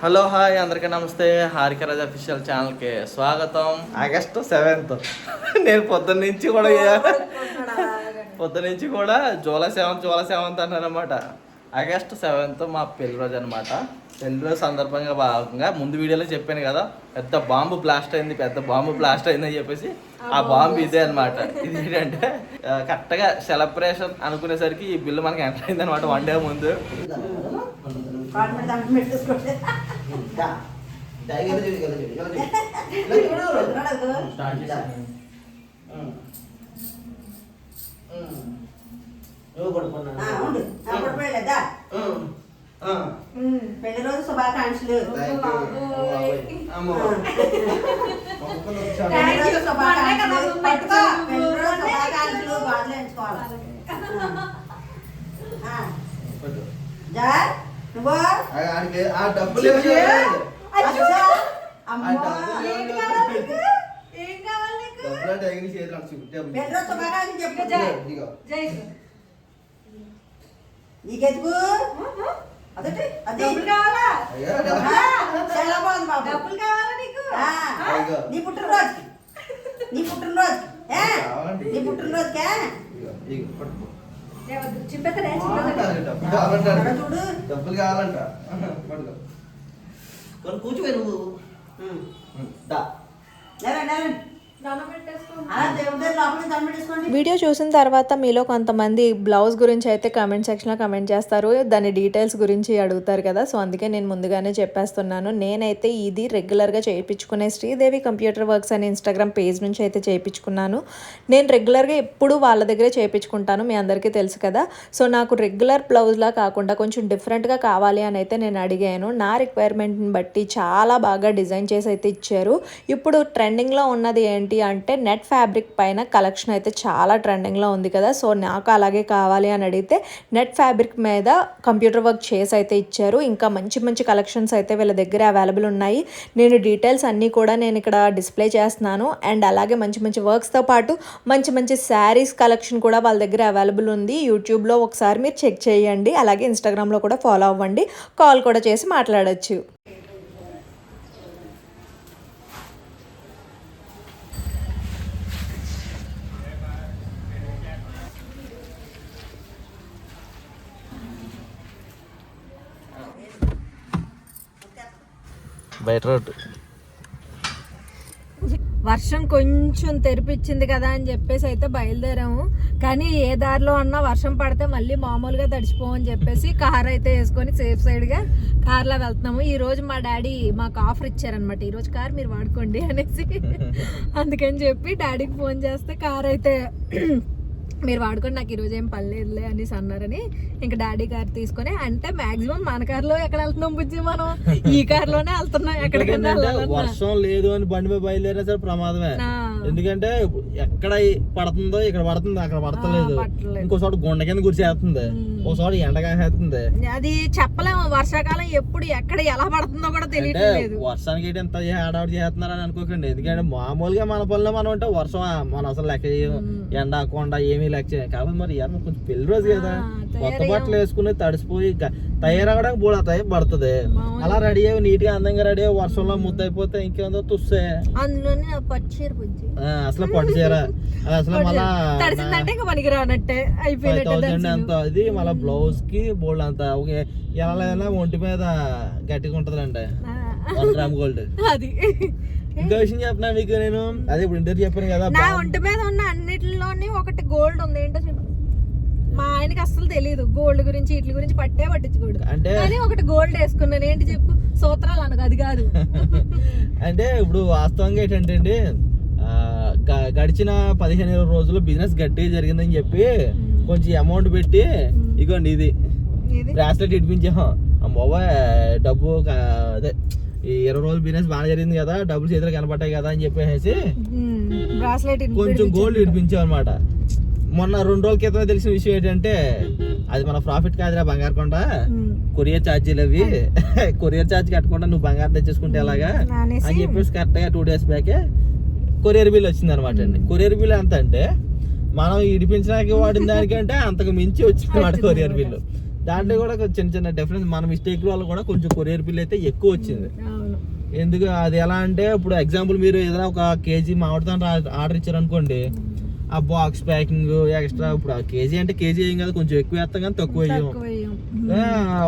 Hello hi అందరికీ నమస్తే. Harika Raj official ఛానల్కి స్వాగతం. August seventh. నేను పొద్దున్న నుంచి కూడా పొద్దున్న నుంచి కూడా జూలై సెవెంత్ జూలై సెవెంత్ అన్నారనమాట ఆగస్టు సెవెంత్ మా పెళ్ళి రోజు అనమాట పెళ్ళి రోజు సందర్భంగా భాగంగా ముందు వీడియోలో చెప్పాను కదా పెద్ద బాంబు బ్లాస్ట్ అయింది పెద్ద బాంబు బ్లాస్ట్ అయిందని చెప్పేసి ఆ బాంబు ఇదే అనమాట ఇది ఏంటంటే కరెక్ట్గా సెలబ్రేషన్ అనుకునేసరికి ఈ బిల్లు మనకి ఎంటర్ అయింది అనమాట వన్ డే ముందు. పెళ్ళి రోజు శుభాకాంక్షలు. పెళ్ళి రోజు శుభాకాంక్షలు. పట్టుకో. పెళ్ళి రోజు శుభాకాంక్షలు. బాధలు ఎంచుకోవాలి. నువ్వు ఆ డబ్బులు నీకెందుకు? అదటి అది. కావాలా? చాలా బాగుంది బాబు. డబ్బులు కావాలా నీకు. నీ పుట్టినరోజుకి. నీ పుట్టినరోజుకి. నీ పుట్టినరోజుకే? డబ్బులు కావాలంట. కూర్చోయి నువ్వు. దా. వీడియో చూసిన తర్వాత మీలో కొంతమంది బ్లౌజ్ గురించి అయితే కమెంట్ సెక్షన్లో కమెంట్ చేస్తారు. దాని డీటెయిల్స్ గురించి అడుగుతారు కదా. సో అందుకే నేను ముందుగానే చెప్పేస్తున్నాను. నేనైతే ఇది రెగ్యులర్గా చేయించుకునే శ్రీదేవి కంప్యూటర్ వర్క్స్ అనే ఇన్స్టాగ్రామ్ పేజ్ నుంచి అయితే చేయించుకున్నాను. నేను రెగ్యులర్గా ఎప్పుడు వాళ్ళ దగ్గరే చేయించుకుంటాను. మీ అందరికీ తెలుసు కదా. సో నాకు రెగ్యులర్ బ్లౌజ్లా కాకుండా కొంచెం డిఫరెంట్గా కావాలి అని అయితే నేను అడిగాను. నా రిక్వైర్మెంట్ని బట్టి చాలా బాగా డిజైన్ చేసి అయితే ఇచ్చారు. ఇప్పుడు ట్రెండింగ్లో ఉన్నది ఏంటి? అంటే నెట్ ఫ్యాబ్రిక్ పైన కలెక్షన్ అయితే చాలా ట్రెండింగ్లో ఉంది కదా. సో నాకు అలాగే కావాలి అని అడిగితే నెట్ ఫ్యాబ్రిక్ మీద కంప్యూటర్ వర్క్ చేసి అయితే ఇచ్చారు. ఇంకా మంచి మంచి కలెక్షన్స్ అయితే వీళ్ళ దగ్గర అవైలబుల్ ఉన్నాయి. నేను డీటెయిల్స్ అన్నీ కూడా నేను ఇక్కడ డిస్ప్లే చేస్తున్నాను. అండ్ అలాగే మంచి మంచి వర్క్స్తో పాటు మంచి మంచి శారీస్ కలెక్షన్ కూడా వాళ్ళ దగ్గర అవైలబుల్ ఉంది. యూట్యూబ్లో ఒకసారి మీరు చెక్ చేయండి. అలాగే ఇన్స్టాగ్రామ్లో కూడా ఫాలో అవ్వండి. కాల్ కూడా చేసి మాట్లాడొచ్చు. బయట రోడ్డు. వర్షం కొంచెం తెరిపించింది కదా అని చెప్పేసి అయితే బయలుదేరాము. కానీ ఏ దారిలో అన్నా వర్షం పడితే మళ్ళీ మామూలుగా తడిచిపోమని చెప్పేసి కార్ అయితే వేసుకొని సేఫ్ సైడ్గా కార్లో వెళ్తున్నాము. ఈ రోజు మా డాడీ మాకు ఆఫర్ ఇచ్చారనమాట ఈరోజు కార్ మీరు వాడుకోండి అనేసి. అందుకని చెప్పి డాడీకి ఫోన్ చేస్తే కార్ అయితే మీరు వాడుకొని నాకు ఈరోజు ఏం పని లేదులే అనేసి అన్నారని ఇంకా డాడీ కార్ తీసుకొని అంటే మాక్సిమం మన కార్లో ఎక్కడ వెళ్తున్నాం బుజ్జి మనం? ఈ కార్లోనే వెళ్తున్నాం ఎక్కడికైనా. వర్షం లేదు అని బండి మీద బయలుదేరినా సరే ప్రమాదమే. ఎందుకంటే ఎక్కడ పడుతుందో ఇక్కడ పడుతుంది అక్కడ పడతలేదు. ఆ, పడతలేదు. ఇంకో చోట గుండ కింద గురిసేస్తుంది ఓ చోట ఎండ కాసేస్తుంది అది చెప్పలేము వర్షాకాలం ఎప్పుడు ఎక్కడ ఎలా పడుతుందో కూడా తెలియట్లేదు వర్షానికి ఎంత హడావుడి చేస్తున్నారని అనుకోకండి. ఎందుకంటే మామూలుగా మన పనిలో మనం అంటే వర్షం మనం అసలు లెక్క ఎండ కొండ ఏమీ చేయం కాబట్టి మరి ఇవాళ కొంచెం పెళ్ళి రోజు కదా. కొత్త బట్టలు వేసుకుని తడిసిపోయి తయారవడానికి బోడ టైం పడుతుంది. అలా రెడీ అయ్యి నీట్గా అందంగా రెడీ అయ్యి వర్షంలో ముద్దయిపోతే ఇంకేందో తుస్సే. అందులోనే నా ఆ, అసలు పట్టు చీర. అసలు మళ్ళా పనికి రానట్టే. అంత అది? మళ్ళీ బ్లౌజ్కి బోల్డ్ అంత. ఎలా ఒంటి మీద గట్టిగా ఉంటదండి వన్ గ్రామ్ గోల్డ్. అది. ఇంకో విషయం చెప్పినా మీకు నేను? అదే ఇప్పుడు ఇంటర్వ్యూ చెప్పాను కదా నా ఒంటి మీద ఉన్న అన్నిటిలోని ఒకటి గోల్డ్ ఉంది. ఏంటో చెప్పు. మా ఆయనకి అస్సలు తెలియదు గోల్డ్ గురించి వీటి గురించి పట్టే పట్టించుకోడు. అంటే కానీ ఒకటి గోల్డ్ వేసుకున్నాను. ఏంటి చెప్పు? సూత్రాలు అనగా అది కాదు. అంటే ఇప్పుడు వాస్తవంగా ఏంటంటే అండి ఆ, గడిచిన పదిహేను ఇరవై రోజులు బిజినెస్ గట్టిగా జరిగిందని చెప్పి కొంచెం అమౌంట్ పెట్టి ఇగోండి ఇది. బ్రాస్లెట్ ఇడిపించాం అమ్మోబా డబ్బు క- అదే ఈ ఇరవై రోజులు బిజినెస్ బాగా జరిగింది కదా డబ్బులు చేతులు కనపడ్డాయి కదా అని చెప్పేసి బ్రాస్లెట్ కొంచెం గోల్డ్ ఇడిపించాం అనమాట మొన్న రెండు రోజుల క్రితం తెలిసిన విషయం ఏంటంటే అది మన ప్రాఫిట్ కాదురా బంగారు కొండ. కొరియర్ ఛార్జీలు అవి కొరియర్ ఛార్జ్ కట్టకుండా నువ్వు బంగారం తెచ్చేసుకుంటే ఎలాగా? అని చెప్పేసి కరెక్ట్గా టూ డేస్ బ్యాకే కొరియర్ బిల్ వచ్చింది అనమాట అండి కొరియర్ బిల్ ఎంత అంటే మనం ఇడిపించడానికి వాడిన దానికంటే అంతకు మించి వచ్చింది అనమాట కొరియర్ బిల్లు దాంట్లో కూడా చిన్న చిన్న డిఫరెన్స్ మన మిస్టేక్ వల్ల కూడా కొంచెం కొరియర్ బిల్ అయితే ఎక్కువ వచ్చింది. ఎందుకు అది ఎలా అంటే ఇప్పుడు ఎగ్జాంపుల్ మీరు ఏదైనా ఒక కేజీ మామిడి తాండ్ర ఆర్డర్ ఇచ్చారు అనుకోండి ఆ బాక్స్ ప్యాకింగ్ ఎక్స్ట్రా ఇప్పుడు ఆ కేజీ అంటే కేజీ ఏం కదా కొంచెం ఎక్కువ వేస్తాం కానీ తక్కువ వేయం.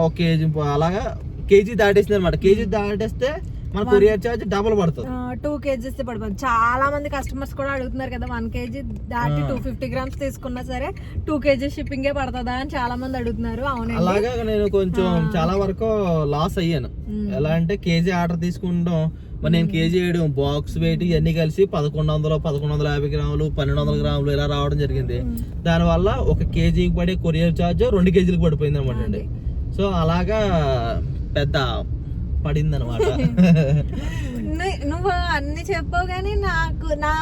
ఒక కేజీ అలాగా కేజీ దాటేసింది అనమాట కేజీ దాటేస్తే మన కొరియర్ ఛార్జ్ డబుల్ పడుతుంది. టూ కేజీస్ పడిపోతుంది చాలా మంది కస్టమర్స్ కూడా అడుగుతున్నారు కదా వన్ కేజీ దాటి టూ ఫిఫ్టీ గ్రామ్స్ తీసుకున్నా సరే టూ కేజీ షిప్పింగే పడుతుందా అని చాలా మంది అడుగుతున్నారు. అవునండి. అలాగా నేను కొంచెం చాలా వరకు లాస్ అయ్యాను. ఎలా అంటే కేజీ ఆర్డర్ తీసుకుంటాం మరి నేను కేజీ వేయడం బాక్స్ వెయిట్ ఇవన్నీ కలిసి పదకొండు వందలు పదకొండు వందల యాభై గ్రాములు పన్నెండు వందల గ్రాములు ఇలా రావడం జరిగింది. దానివల్ల ఒక కేజీకి పడే కొరియర్ ఛార్జ్ రెండు కేజీలకు పడిపోయింది అనమాట అండి సో అలాగా పెద్ద పడింది అనమాట నువ్వు అన్ని చెప్పావు కానీ నాకు నా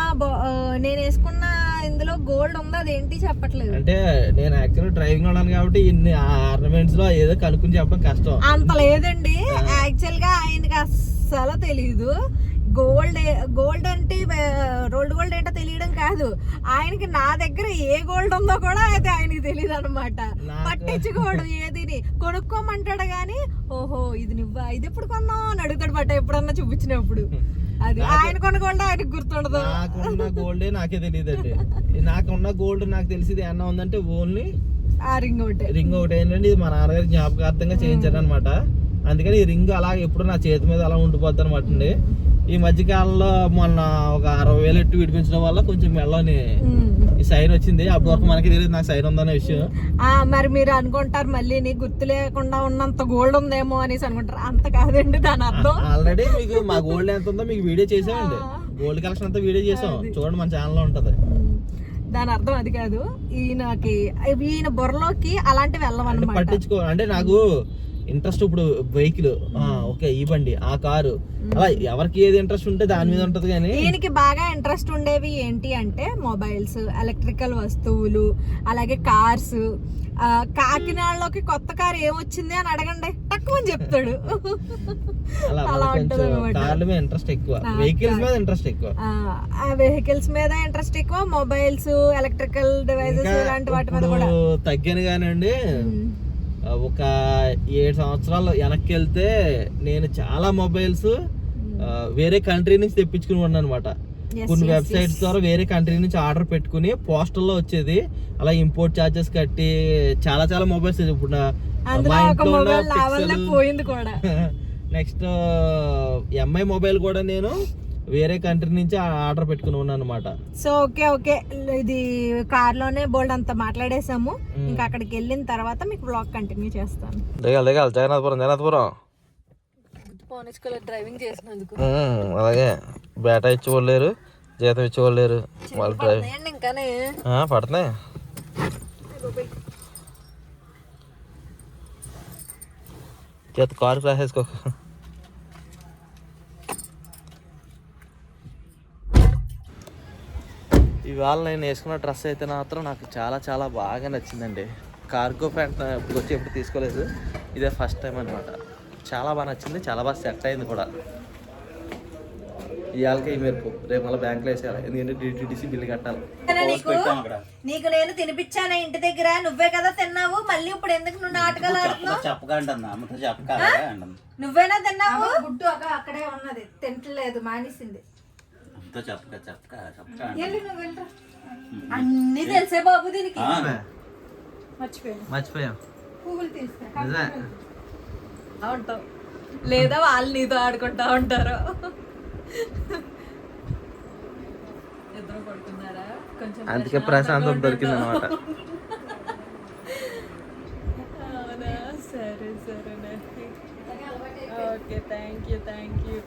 నేను వేసుకున్న ఇందులో గోల్డ్ ఉంది అదేంటి చెప్పట్లేదు. అంటే నేను యాక్చువల్గా డ్రైవింగ్ ఉన్నాను కాబట్టి ఇన్ని ఆర్నమెంట్స్లో ఏదో కనుక్కుని చెప్పడం కష్టం. అంత లేదండి. యాక్చువల్గా ఆయనకి అస్సలు తెలీదు. గోల్డ్ గోల్డ్ అంటే రోల్డ్ గోల్డ్ ఏంటో తెలియడం కాదు. ఆయనకి నా దగ్గర ఏ గోల్డ్ ఉందో కూడా అయితే ఆయనకి తెలియదు అనమాట పట్టించుకోడు ఏదిని. కొనుక్కోమంటాడు గాని ఓహో ఇది నువ్వా? ఇది ఎప్పుడు కొన్నావు? అని అడుగుతాడు బట్ట ఎప్పుడన్నా చూపించినప్పుడు. అది ఆయన కొన్న గోల్డ్ ఆయనకు గుర్తుండదు. నాకున్న గోల్డే నాకే తెలియదండి నాకున్న గోల్డ్ నాకు తెలిసింది ఏమన్నా ఉందంటే ఓన్లీ ఆ రింగ్ ఒకటి. రింగ్ ఒకటి ఏంటంటే ఇది మా నాన్నగారి జ్ఞాపకార్థంగా చేయించారు అనమాట అందుకని ఈ రింగ్ అలా ఎప్పుడు నా చేతి మీద అలా ఉండిపోద్ది అనమాట అండి. ఈ మధ్య కాలంలో మొన్న ఒక అరవై వేలు ఎట్టు విడిపించడం వల్ల కొంచెం మెల్లని. ఈ సైన్ వచ్చింది. అప్పటి వరకు మనకి తెలియదు నాకు సైన్ ఉందనే విషయం. ఆ మరి మీరు అనుకుంటారు మళ్ళీ నీ గుర్తు లేకుండా ఉన్నంత గోల్డ్ ఉందేమో అనేసి అనుకుంటారు. అంత కాదండి దాని అర్థం. ఆల్రెడీ మీకు మా గోల్డ్ ఎంత ఉందో మీకు వీడియో చేసామండి. గోల్డ్ కలెక్షన్ అంతా వీడియో చేసాం. చూడండి మన ఛానల్లో ఉంటది. దాని అర్థం అది కాదు. ఈయనకి ఈయన బుర్రలోకి అలాంటివి వెళ్ళవన్నమాట. పట్టించుకో అంటే నాకు ఇంట్రెస్ట్ ఇప్పుడు వెహికల్ ఓకే ఈ బండి ఆ కారు అలా ఎవరికి ఏది ఇంట్రెస్ట్ ఉంటే దాని మీద ఉంటది కానీ ఈయనకి బాగా ఇంట్రెస్ట్ ఉండేవి ఏంటి అంటే మొబైల్స్ ఎలక్ట్రికల్ వస్తువులు అలాగే కార్స్. కాకినాడలోకి కొత్త కార్ ఏమొచ్చింది అని అడగండి. తక్కువ అని చెప్తాడు. అలా కార్ల మీద ఇంట్రెస్ట్ ఎక్కువ. వెహికల్స్ మీద ఇంట్రెస్ట్ ఎక్కువ. ఆ వెహికల్స్ మీద ఇంట్రెస్ట్ ఎక్కువ. మొబైల్స్ ఎలక్ట్రికల్ డివైసెస్ ఇంకా ఇలాంటి వాటి మీద కూడా. తగ్గాను కానండి ఒక ఏడు సంవత్సరాలు వెనక్కి వెళ్తే నేను చాలా మొబైల్స్ వేరే కంట్రీ నుంచి తెప్పించుకుని ఉన్నాను అనమాట కొన్ని వెబ్సైట్స్ ద్వారా వేరే కంట్రీ నుంచి ఆర్డర్ పెట్టుకుని పోస్టల్లో వచ్చేది. అలా ఇంపోర్ట్ చార్జెస్ కట్టి చాలా చాలా మొబైల్స్ ఇప్పుడు మా ఇంట్లో నెక్స్ట్ ఎంఐ మొబైల్ కూడా నేను వేరే కంట్రీ నుంచి ఆర్డర్ పెట్టుకుని ఉన్నాను అనమాట సో ఓకే ఓకే. ఇది కార్లోనే బోల్డ్ అంతా మాట్లాడేసాము. ఇంకా అక్కడికి వెళ్ళిన తర్వాత మీకు బ్లాగ్ కంటిన్యూ చేస్తాను. దిగాలి దిగాలి. జగన్నాథపురం జగన్నాథపురం. డ్రైవింగ్ చేసినందుకు. అలాగే. బేటా ఇచ్చేవాళ్ళేరు జీతం ఇచ్చేవాళ్ళేరు వాళ్ళు డ్రైవ్ ఇంకానే. పడుతున్నాయి. చేత కారు క్రాస్ వేసుకో ఇవాళ నేను వేసుకున్న డ్రెస్ అయితే మాత్రం నాకు చాలా చాలా బాగా నచ్చిందండి. కార్గో ప్యాంట్ ఇప్పుడు వచ్చి ఎప్పుడు తీసుకోలేదు. ఇదే ఫస్ట్ టైం అనమాట చాలా బాగా నచ్చింది చాలా బాగా సెట్ అయింది కూడా. ఇవాళకి ఈ మెరుపు. రేపు మళ్ళీ బ్యాంక్లో వేసేయాలి. ఎందుకంటే డిటీడీసీ బిల్లు కట్టాలి. నీకు నీకు నేను తినిపించాను ఇంటి దగ్గర. నువ్వే కదా తిన్నావు. మళ్ళీ ఇప్పుడు ఎందుకు నువ్వు నాటకాలు ఆడుతున్నావు? నువ్వేనా తిన్నావు? గుడ్డు అక్క అక్కడే ఉన్నది. తింటలేదు మానేసింది. అమ్మతో చెప్పక చెప్పక చెప్పక వెళ్ళి నువ్వు వెళ్ళరా అన్ని తెలిసే బాబు దీనికి. మర్చిపోయాను. మర్చిపోయాం. పువ్వులు తీసుకురా నిజమే. ఉంటావు. లేదా వాళ్ళు నీతో ఆడుకుంటా ఉంటారు. ఇద్దరు పడుకున్నారా? కొంచెం అందుకే ప్రశాంతం దొరికింది అనమాట అవునా? సరే సరే okay thank you thank you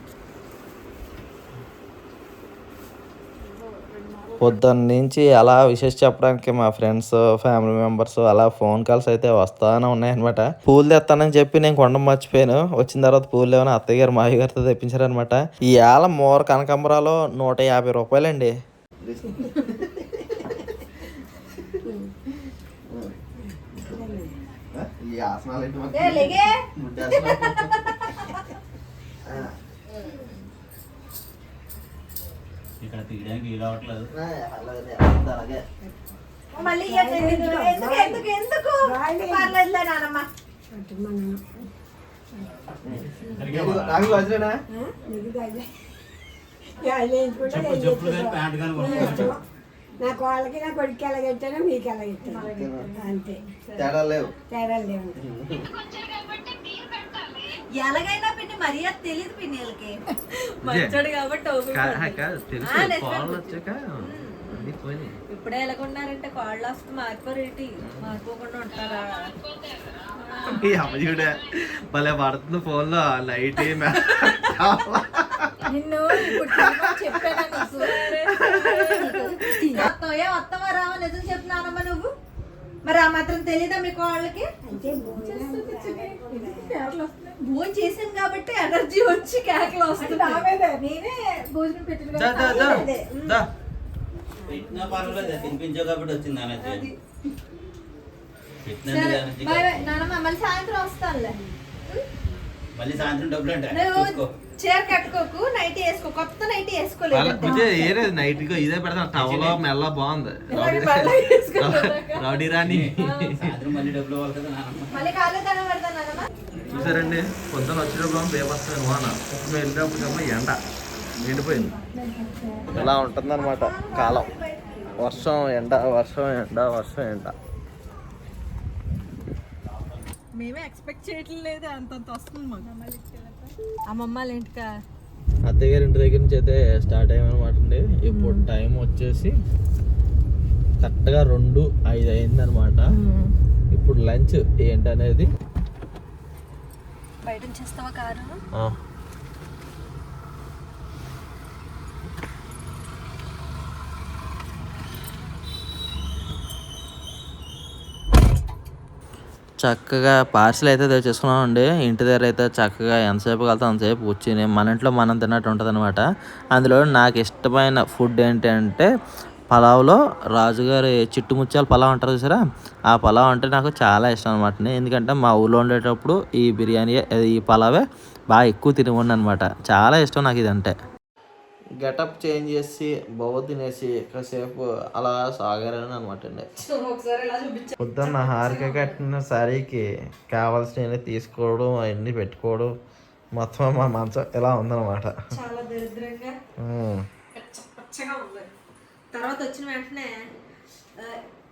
పొద్దున్న నుంచి అలా విషెస్ చెప్పడానికి మా ఫ్రెండ్స్ ఫ్యామిలీ మెంబర్స్ అలా ఫోన్ కాల్స్ అయితే వస్తానే ఉన్నాయన్నమాట. పూలు తెస్తానని చెప్పి నేను కొండ మర్చిపోయాను. వచ్చిన తర్వాత పూలు లేవని అత్తయ్య గారు మావి గారితో తెప్పించారనమాట ఈ ఏళ మోర కనకాంబరాలు నూట యాభై రూపాయలండి. ఇక్కడ తీయడానికి వీలు అవ్వట్లేదు. మళ్ళీ ఇయ్యండి, ఎందుకు? ఎందుకు? ఎందుకు? పర్లేదులే నానమ్మ. నాకు వాళ్ళకి నా కొడుకు ఎలా ఇచ్చానో మీకు ఎలా ఇస్తాను అంతే. తేడా లేవు. తేడా లేవు. ఎలాగైనా మర్యాద తెలియదు పిన్ని వీళ్ళకి మంచోడు కాబట్టి ఇప్పుడే ఎలాగున్నారంటే కాళ్ళు వస్తే మారిపోరేటి మారిపోకుండా ఉంటారా? ఈ అమ్మ చూడే భలే పడుతుంది ఫోన్లో నైట్ నిన్ను ఇప్పుడు చెప్పానా నీకు? వస్తావా రావా నిజం చెప్తున్నానమ్మా నువ్వు? మరి ఆ మాత్రం తెలీదా మీకు వాళ్ళకి భోజనం చేశాను కాబట్టి ఎనర్జీ వచ్చి కేకలు వస్తుంది నేనే భోజనం పెట్టిన పర్వాలేదు తినిపించావు కాబట్టి వచ్చింది మళ్ళీ సాయంత్రం వస్తానులే. మళ్ళీ సాయంత్రం డబ్బులు అంటే చీర కట్టుకోకు నైట్ వేసుకో. కొత్త నైట్ వేసుకోలేదు ఏరేది నైట్ ఇదే టవలో మెల్ల బాగుంది. రౌడీ రాణి. సాయంత్రం మళ్ళీ చూసారండి పొద్దున వచ్చేటప్పుడు బేబస్తాను వాన మేము వెళ్ళినప్పుడు ఎండ ఎండిపోయింది. ఇలా ఉంటుందన్నమాట కాలం. వర్షం ఎండ వర్షం ఎండ వర్షం ఎండ. మేమే ఎక్స్పెక్ట్ చేయట్లేదు అంతంత వస్తుంది మాకు. అమ్మమ్మ వాళ్ళ ఇంటికా అత్తయ్య గారి ఇంటి దగ్గర నుంచి అయితే స్టార్ట్ అయ్యామన్నమాట అండి. ఇప్పుడు టైం వచ్చేసి కరెక్ట్గా రెండు ఐదు అయింది అనమాట ఇప్పుడు లంచ్ ఏంటనేది బయట నుంచి కారు? చక్కగా పార్సిల్ అయితే తెచ్చేసుకున్నాం అండి ఇంటి దగ్గర అయితే చక్కగా ఎంతసేపు కలితే అంతసేపు కూర్చొని మన ఇంట్లో మనం తిన్నట్టు ఉంటుంది అనమాట అందులో నాకు ఇష్టమైన ఫుడ్ ఏంటంటే పలావ్లో రాజుగారి చిట్టుముత్యాల పలావ్ అంటారు చూసారా? ఆ పలావ్ అంటే నాకు చాలా ఇష్టం అనమాట ఎందుకంటే మా ఊళ్ళో ఉండేటప్పుడు ఈ బిర్యానీ ఈ పలావే బాగా ఎక్కువ తిని అనమాట చాలా ఇష్టం నాకు ఇది అంటే గెటప్ చేంజ్ చేసి బొవ్వ తినేసి కాసేపు అలా సాగారని అనమాట అండి. పొద్దున్న హారిక కట్టిన శారీకి కావాల్సినవి తీసుకోవడం అవన్నీ పెట్టుకోవడం మొత్తం మా మంచం ఇలా ఉందన్నమాట. చాలా దరిద్రంగా తర్వాత వచ్చిన వెంటనే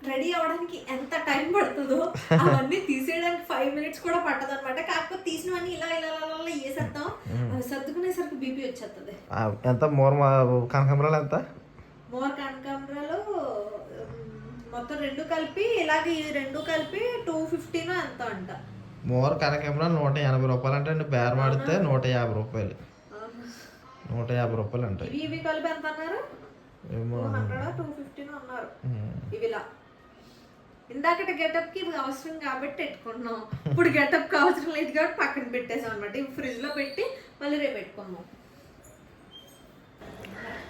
రెడీ అవ్వడానికి ఎంత టైం పడుతుందో అవన్నీ తీసేయడానికి ఫైవ్ మినిట్స్ కూడా పట్టదు అనమాట కాకపోతే తీసినవన్నీ ఇలా ఇలా ఇలా వేసేస్తాం అవి సర్దుకునేసరికి బీపీ వచ్చేస్తుంది ఎంత మూర కనకంబరాలు ఎంత? మోర్ కనకాంబరాలు మొత్తం రెండు కలిపి ఇలాగే ఈ రెండు కలిపి టూ ఫిఫ్టీన్ ఎంత అంట. మూర కనకంబరాలు నూట ఎనభై రూపాయలు అంటే అండి. బేరం ఆడితే నూట యాభై రూపాయలు. నూట యాభై రూపాయలు ఇవి ఇవి కలిపి ఎంత అన్నారు ఏమో టూ ఫిఫ్టీన్. ఇవిలా ఇందాకటి గెటప్కి అవసరం కాబట్టి పెట్టుకున్నాం. ఇప్పుడు గెటప్కి అవసరం లేదు కాబట్టి పక్కన పెట్టేసాం అనమాట ఇవి ఫ్రిడ్జ్లో పెట్టి మళ్ళీ రేపు పెట్టుకున్నాం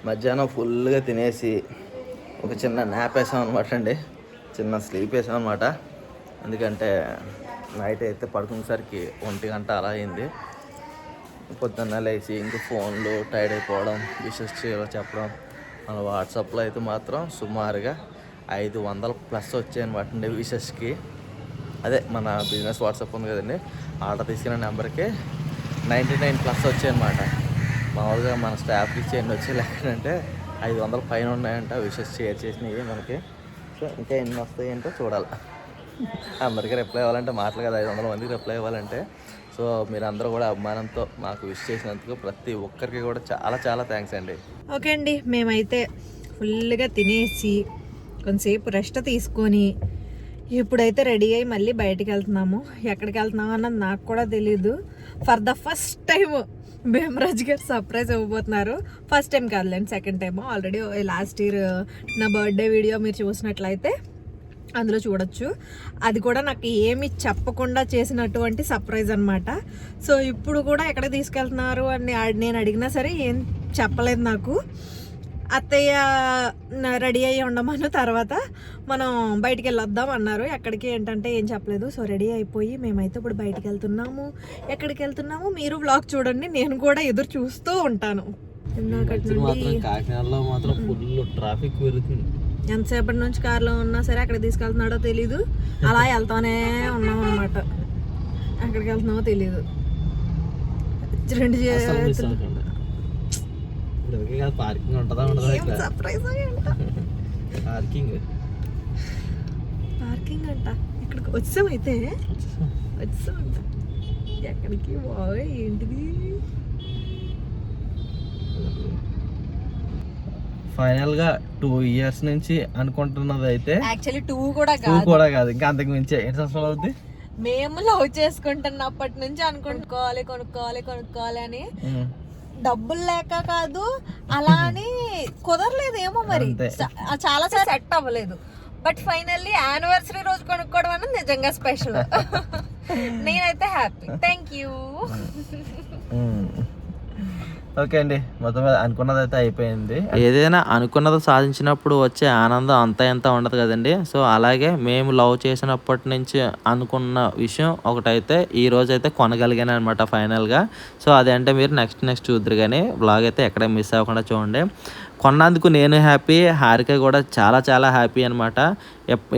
మధ్యాహ్నం ఫుల్గా తినేసి ఒక చిన్న నాప్ వేసాం అనమాట అండి. చిన్న స్లీప్ వేసాం అనమాట ఎందుకంటే నైట్ అయితే పడుకునేసరికి ఒంటి గంట అలా అయింది. పొద్దున్న లేచి ఇంక ఫోన్లు టైర్డ్ అయిపోవడం విషెస్ చేయాలో చెప్పడం. మన వాట్సాప్లో అయితే మాత్రం సుమారుగా ఐదు వందల ప్లస్ వచ్చాయన్నమాట అండి విషెస్కి. అదే మన బిజినెస్ వాట్సాప్ ఉంది కదండి ఆర్డర్ తీసుకున్న నెంబర్కి నైంటీ నైన్ ప్లస్ వచ్చాయన్నమాట. మామూలుగా మన స్టాఫ్కి ఇచ్చి ఎన్ని వచ్చాయి ఐదు వందల పైన ఉన్నాయంట విషెస్ షేర్ చేసినవి మనకి. సో ఇంకా ఎన్ని వస్తాయంటే చూడాలి. అందరికీ రిప్లై ఇవ్వాలంటే మాటలు కదా ఐదు వందల మందికి రిప్లై ఇవ్వాలంటే సో మీరందరూ కూడా అభిమానంతో మాకు విష్ చేసినందుకు ప్రతి ఒక్కరికి కూడా చాలా చాలా థ్యాంక్స్ అండి. ఓకే అండి మేమైతే ఫుల్గా తినేసి కొంతసేపు రెస్ట్ తీసుకొని ఇప్పుడైతే రెడీ అయ్యి మళ్ళీ బయటికి వెళ్తున్నాము. ఎక్కడికి వెళ్తున్నాము అన్నది నాకు కూడా తెలీదు. For the first time Bheemraj గారు సర్ప్రైజ్ ఇవ్వబోతున్నారు ఫస్ట్ టైం కాదులేండి second time already last year నా బర్త్డే వీడియో మీరు చూసినట్లయితే అందులో చూడొచ్చు. అది కూడా నాకు ఏమి చెప్పకుండా చేసినటువంటి సర్ప్రైజ్ అనమాట సో ఇప్పుడు కూడా ఎక్కడ తీసుకెళ్తున్నారు అని నేను అడిగినా సరే ఏం చెప్పలేదు నాకు. అత్తయ్య రెడీ అయ్యి ఉండమన్న తర్వాత మనం బయటికి వెళ్ళొద్దాం అన్నారు. ఎక్కడికి ఏంటంటే ఏం చెప్పలేదు. సో రెడీ అయిపోయి మేమైతే ఇప్పుడు బయటికి వెళ్తున్నాము. ఎక్కడికి వెళ్తున్నాము? మీరు వ్లాగ్ చూడండి. నేను కూడా ఎదురు చూస్తూ ఉంటాను. కాకినాడలో మాత్రం ఫుల్ ట్రాఫిక్ పెరుగుతుంది. ఎంతసేపటి నుంచి కార్లో ఉన్నా సరే అక్కడ తీసుకెళ్తున్నాడో తెలీదు. అలా వెళ్తానే ఉన్నాం అనమాట ఎక్కడికి వెళ్తున్నామో తెలీదు. రెండు పార్కింగ్ ఉంటుందా సర్ప్రైజ్ పార్కింగ్ పార్కింగ్ అంట. ఇక్కడికి వచ్చాం అయితే వచ్చామంట ఎక్కడికి? బాగా ఏంటిది? ఫైనల్గా టూ ఇయర్స్ నుంచి అనుకుంటున్నది అయితే యాక్చువల్లీ టూ కూడా టూ కాదు. కూడా కాదు. ఇంకా అంతకు మించి ఎన్ని సంవత్సరాలు అవుద్ది? మేము లవ్ చేసుకుంటున్నప్పటి నుంచి అనుకుంటుకోవాలి కొనుక్కోవాలి కొనుక్కోవాలి అని. డబ్బులు లేక కాదు అలా అని కుదరలేదు ఏమో మరి చాలా సార్ సెట్ అవ్వలేదు. బట్ ఫైనల్లీ యానివర్సరీ రోజు కొనుక్కోవడం అనేది నిజంగా స్పెషల్. నేనైతే హ్యాపీ. Thank you. ఓకే అండి. మొత్తం మీద అనుకున్నది అయితే అయిపోయింది. ఏదైనా అనుకున్నది సాధించినప్పుడు వచ్చే ఆనందం అంత ఎంత ఉండదు కదండి. సో అలాగే మేము లవ్ చేసినప్పటి నుంచి అనుకున్న విషయం ఒకటైతే ఈ రోజు అయితే కొనగలిగాను అనమాట ఫైనల్గా. సో అదంటే మీరు నెక్స్ట్ నెక్స్ట్ చూద్దరు కానీ బ్లాగ్ అయితే ఎక్కడ మిస్ అవ్వకుండా చూడండి. కొన్నందుకు నేను హ్యాపీ హారిక కూడా చాలా చాలా హ్యాపీ అనమాట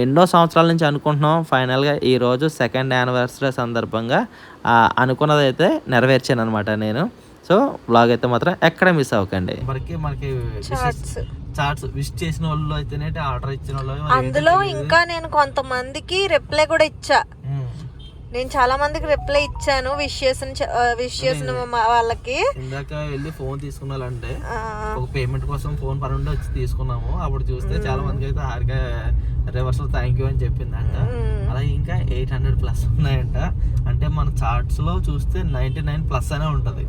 ఎన్నో సంవత్సరాల నుంచి అనుకుంటున్నాం. ఫైనల్గా ఈరోజు సెకండ్ యానివర్సరీ సందర్భంగా అనుకున్నదైతే అనుకున్నది అయితే నెరవేర్చాను అనమాట నేను. సో బ్లాగ్ అయితే మాత్రం ఎక్కడ మిస్ అవ్వకండి. మనకి మనకి చాట్స్ చార్ట్స్ విష్ చేసిన వాళ్ళు అయితేనే ఆర్డర్ ఇచ్చిన వాళ్ళు అందులో ఇంకా నేను కొంతమందికి రిప్లై కూడా ఇచ్చా. నేను చాలా మందికి రిప్లై ఇచ్చాను విష్ చేసిన విష్ చేసిన మా వాళ్ళకి. ఇందాక వెళ్ళి ఫోన్ తీసుకున్నాలంటే ఒక పేమెంట్ కోసం ఫోన్ పని ఉండి వచ్చి తీసుకున్నాము. అప్పుడు చూస్తే చాలా మందికి అయితే హారిక రివర్స్ థ్యాంక్ యూ అని చెప్పిందంట. అలాగే ఇంకా ఎయిట్ హండ్రెడ్ ప్లస్ ఉన్నాయంట. అంటే మన చార్ట్స్లో చూస్తే నైన్టీ నైన్ ప్లస్ అనే ఉంటది.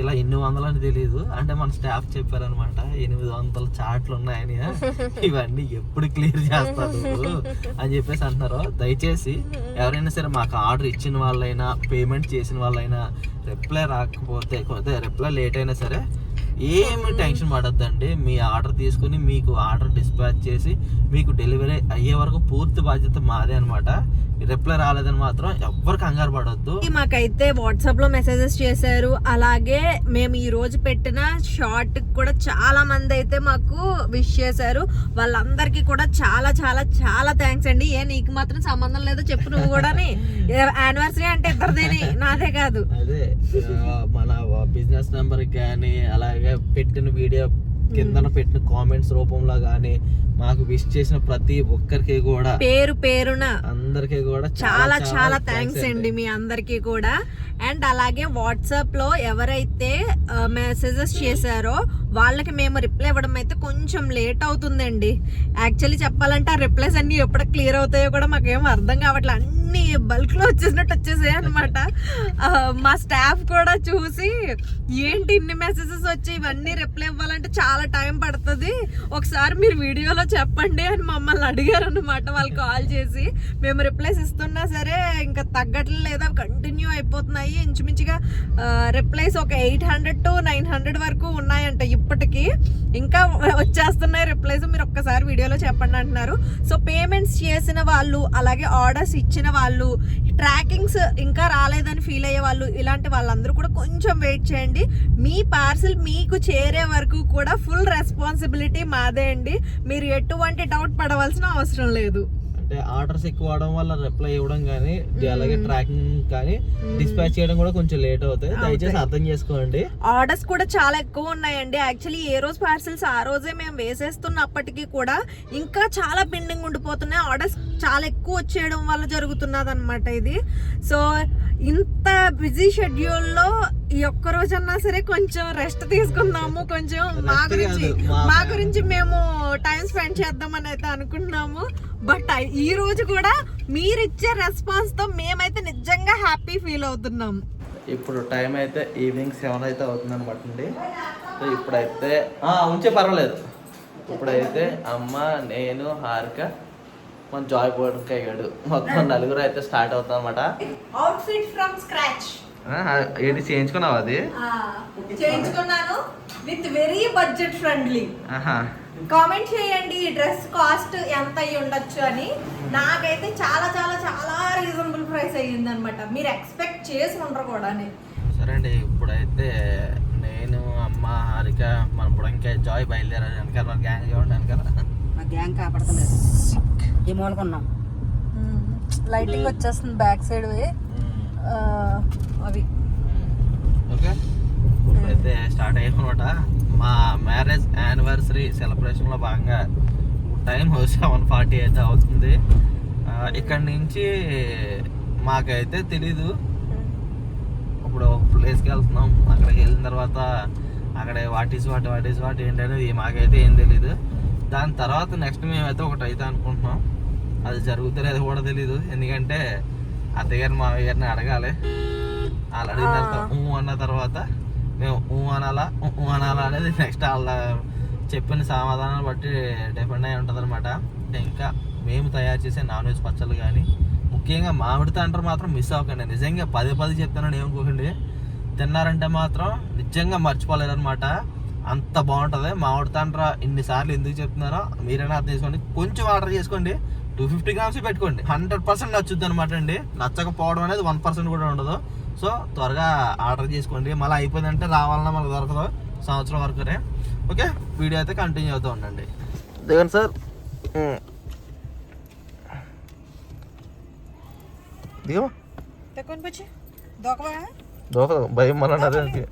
ఇలా ఎన్ని వందలు అని తెలియదు అంటే మన స్టాఫ్ చెప్పారనమాట ఎనిమిది వందల చాట్లు ఉన్నాయని. ఇవన్నీ ఎప్పుడు క్లియర్ చేస్తారు అని చెప్పేసి అంటున్నారు. దయచేసి ఎవరైనా సరే మాకు ఆర్డర్ ఇచ్చిన వాళ్ళైనా పేమెంట్ చేసిన వాళ్ళైనా రిప్లై రాకపోతే కొద్దిగా రిప్లై లేట్ అయినా సరే ఏమి టెన్షన్ పడద్దండి. మీ ఆర్డర్ తీసుకుని మీకు ఆర్డర్ డిస్పాచ్ చేసి మీకు డెలివరీ అయ్యే వరకు పూర్తి బాధ్యత మాదే అనమాట రిప్లై రాలేదని మాత్రం ఎవ్వరు కంగారు పడొద్దు. మాకైతే వాట్సాప్లో మెసేజెస్ చేశారు. అలాగే మేము ఈ రోజు పెట్టిన షార్ట్ కూడా చాలా మంది అయితే మాకు విష్ చేశారు. వాళ్ళందరికీ కూడా చాలా చాలా చాలా థ్యాంక్స్ అండి. ఏ నీకు మాత్రం సంబంధం లేదో. చెప్పు నువ్వు కూడా యానివర్సరీ అంటే ఇద్దరిదేని. నాదే కాదు. అదే మన బిజినెస్ నెంబర్ కానీ అలాగే పెట్టిన వీడియో కిందన పెట్టిన కామెంట్స్ రూపంలో కానీ మాకు విష్ చేసిన ప్రతి ఒక్కరికి కూడా పేరు పేరున అందరికీ కూడా చాలా చాలా థ్యాంక్స్ అండి. మీ అందరికీ కూడా. అండ్ అలాగే వాట్సాప్లో ఎవరైతే మెసేజెస్ చేశారో వాళ్ళకి మేము రిప్లై ఇవ్వడం అయితే కొంచెం లేట్ అవుతుందండి. యాక్చువల్లీ చెప్పాలంటే ఆ రిప్లైస్ అన్ని ఎప్పుడు క్లియర్ అవుతాయో కూడా మాకేం అర్థం కావట్లే. అన్ని బల్క్లో వచ్చేసినట్టు వచ్చేసాయి అనమాట మా స్టాఫ్ కూడా చూసి ఏంటి ఇన్ని మెసేజెస్ వచ్చి ఇవన్నీ రిప్లై ఇవ్వాలంటే చాలా టైం పడుతుంది. ఒకసారి మీరు వీడియోలో చెప్పండి అని మమ్మల్ని అడిగారు అనమాట వాళ్ళు కాల్ చేసి. మేము రిప్లైస్ ఇస్తున్నా సరే ఇంకా తగ్గట్లేదు కంటిన్యూ అయిపోతున్నాయి. ఇంచుమించుగా రిప్లైస్ ఒక eight hundred to nine hundred వరకు ఉన్నాయంట. ఇప్పటికీ ఇంకా వచ్చేస్తున్నాయి రిప్లైస్ మీరు ఒక్కసారి వీడియోలో చెప్పండి అంటున్నారు. సో పేమెంట్స్ చేసిన వాళ్ళు అలాగే ఆర్డర్స్ ఇచ్చిన వాళ్ళు ట్రాకింగ్స్ ఇంకా రాలేదని ఫీల్ అయ్యే వాళ్ళు ఇలాంటి వాళ్ళందరూ కూడా కొంచెం వెయిట్ చేయండి. మీ పార్సిల్ మీకు చేరే వరకు కూడా ఫుల్ రెస్పాన్సిబిలిటీ మాదే అండి. మీరు ఎటువంటి డౌట్ పడవలసిన అవసరం లేదు. అంటే ఆర్డర్స్ ఎక్కువ అవడం వల్ల రిప్లై ఇవ్వడం కానీ అలాగే ట్రాకింగ్ కానీ డిస్పాచ్ చేయడం కూడా కొంచెం లేట్ అవుతుంది. దయచేసి అర్థం చేసుకోండి. ఆర్డర్స్ కూడా చాలా ఎక్కువ ఉన్నాయండి. యాక్చువల్లీ ఏ రోజు పార్సిల్స్ ఆ రోజే మేము వేసేస్తున్నప్పటికీ కూడా ఇంకా చాలా పెండింగ్ ఉండిపోతున్నాయి. ఆర్డర్స్ చాలా ఎక్కువ వచ్చేయడం వల్ల జరుగుతున్నది అనమాట ఇది. సో ఇంత బిజీ షెడ్యూల్లో ఈ ఒక్క రోజన్నా సరే కొంచెం రెస్ట్ తీసుకుందాము కొంచెం మా గురించి మా. గురించి మేము టైం స్పెండ్ చేద్దామని అయితే అనుకుంటున్నాము బట్ ఈ రోజు కూడా మీరు ఇచ్చే రెస్పాన్స్తో మేమైతే నిజంగా హ్యాపీ ఫీల్ అవుతున్నాం. ఇప్పుడు టైం అయితే ఈవినింగ్ సెవెన్ అయితే అవుతుంది అనమాట అండి. సో ఇప్పుడైతే ఆ, ఉంచే పర్వాలేదు. ఇప్పుడైతే అమ్మ నేను హారిక మన జాయ్ బోర్డ్కి అయ్యాడు మొత్తం నలుగురు అయితే స్టార్ట్ అవుతాం అనమాట అవుట్ఫిట్ ఫ్రమ్ స్క్రాచ్ ఏంటి చేయించుకున్నావు అది? చేయించుకున్నాను విత్ వెరీ బడ్జెట్ ఫ్రెండ్లీ. ఆహా. కామెంట్ చేయండి ఈ డ్రెస్ కాస్ట్ ఎంత అయ్యి ఉండొచ్చు అని. నాకైతే చాలా చాలా చాలా రీజనబుల్ ప్రైస్ అయ్యింది అనమాట మీరు ఎక్స్పెక్ట్ చేసి ఉండరు కూడా సరే అండి ఇప్పుడైతే నేను అమ్మ హారిక మన ఇప్పుడు ఇంకా జాయ్ బయలుదేరారు వెనకాల మన గ్యాంగ్ చూడండి వెనకాల. మా గ్యాంగ్ కాపాడతలేదు. ఈ మూలకున్నాం లైటింగ్ వచ్చేస్తుంది బ్యాక్ సైడ్ అవి. ఓకే. అయితే స్టార్ట్ అయ్యామన్నమాట. మా మ్యారేజ్ యానివర్సరీ సెలబ్రేషన్లో భాగంగా టైం సెవెన్ ఫార్టీ అయితే అవుతుంది. ఇక్కడి నుంచి మాకైతే తెలీదు. ఇప్పుడు ఒక ప్లేస్కి వెళ్తున్నాం. అక్కడికి వెళ్ళిన తర్వాత అక్కడ what is what what is what ఏంటనేది మాకైతే ఏం తెలీదు. దాని తర్వాత నెక్స్ట్ మేమైతే ఒకటి అయితే అనుకుంటున్నాం. అది జరుగుతుందో లేదో కూడా తెలీదు. ఎందుకంటే అత్తయ్య గారిని మావయ్య గారిని అడగాలి. వాళ్ళు అడిగిన తర్వాత ఊ అన్న తర్వాత మేము ఊ అనాలా ఊ అనాలా అనేది నెక్స్ట్ వాళ్ళ చెప్పిన సమాధానాన్ని బట్టి డిపెండ్ అయి ఉంటుంది అనమాట ఇంకా మేము తయారు చేసే నాన్ వెజ్ పచ్చళ్ళు కానీ ముఖ్యంగా మామిడి తండ్రి మాత్రం మిస్ అవ్వకండి. నిజంగా పదే పదే చెప్తానని ఏమనుకోకండి. తిన్నారంటే మాత్రం నిజంగా మర్చిపోలేరు అనమాట అంత బాగుంటుంది. మామిడి తండ్ర ఇన్నిసార్లు ఎందుకు చెప్తున్నారో మీరైనా అర్థం చేసుకోండి. కొంచెం ఆర్డర్ చేసుకోండి. టూ ఫిఫ్టీ గ్రామ్స్ పెట్టుకోండి. హండ్రెడ్ పర్సెంట్ నచ్చుద్ది అనమాట అండి. నచ్చకపోవడం అనేది వన్ పర్సెంట్ కూడా ఉండదు. సో త్వరగా ఆర్డర్ చేసుకోండి. మళ్ళీ అయిపోయిందంటే రావాలన్నా మనకు దొరకదు. సంవత్సరం వరకునే. ఓకే? వీడియో అయితే కంటిన్యూ అవుతూ ఉండండి. దిగండి సార్. దిగమా భయం మళ్ళీ అదే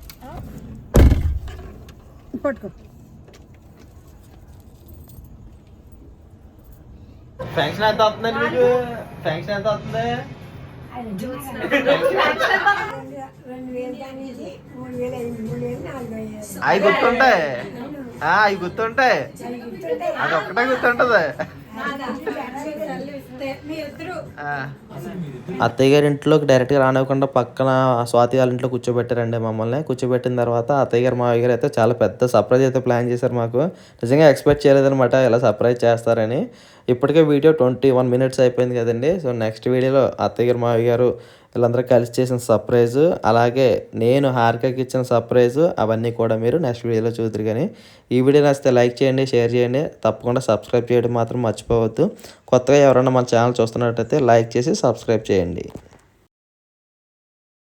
పట్టుకో. ఫంక్షన్ ఎంత అవుతుందండి మీకు? ఫంక్షన్ ఎంత అవుతుంది? అవి గుర్తుంటాయి. ఆ, అవి గుర్తుంటాయి. అది ఒక్కటే గుర్తుంటది. అత్తయ్య గారి ఇంట్లోకి డైరెక్ట్గా రానివ్వకుండా పక్కన స్వాతి వాళ్ళ ఇంట్లో కూర్చోబెట్టారండి మమ్మల్ని. కూర్చోబెట్టిన తర్వాత అత్తయ్య గారు మావయ్య గారు అయితే చాలా పెద్ద సర్ప్రైజ్ అయితే ప్లాన్ చేశారు మాకు. నిజంగా ఎక్స్పెక్ట్ చేయలేదన్నమాట ఇలా సర్ప్రైజ్ చేస్తారని. ఇప్పటికే వీడియో ట్వంటీ వన్ మినిట్స్ అయిపోయింది కదండి. సో నెక్స్ట్ వీడియోలో అత్తయ్య గారు మావయ్య గారు వీళ్ళందరూ కలిసి చేసిన సర్ప్రైజ్ అలాగే నేను హారికకి ఇచ్చిన సర్ప్రైజ్ అవన్నీ కూడా మీరు నెక్స్ట్ వీడియోలో చూద్దరు కానీ ఈ వీడియో నచ్చితే లైక్ చేయండి షేర్ చేయండి. తప్పకుండా సబ్స్క్రైబ్ చేయడం మాత్రం మర్చిపోవద్దు. కొత్తగా ఎవరైనా మన ఛానల్ చూస్తున్నట్టయితే లైక్ చేసి సబ్స్క్రైబ్ చేయండి.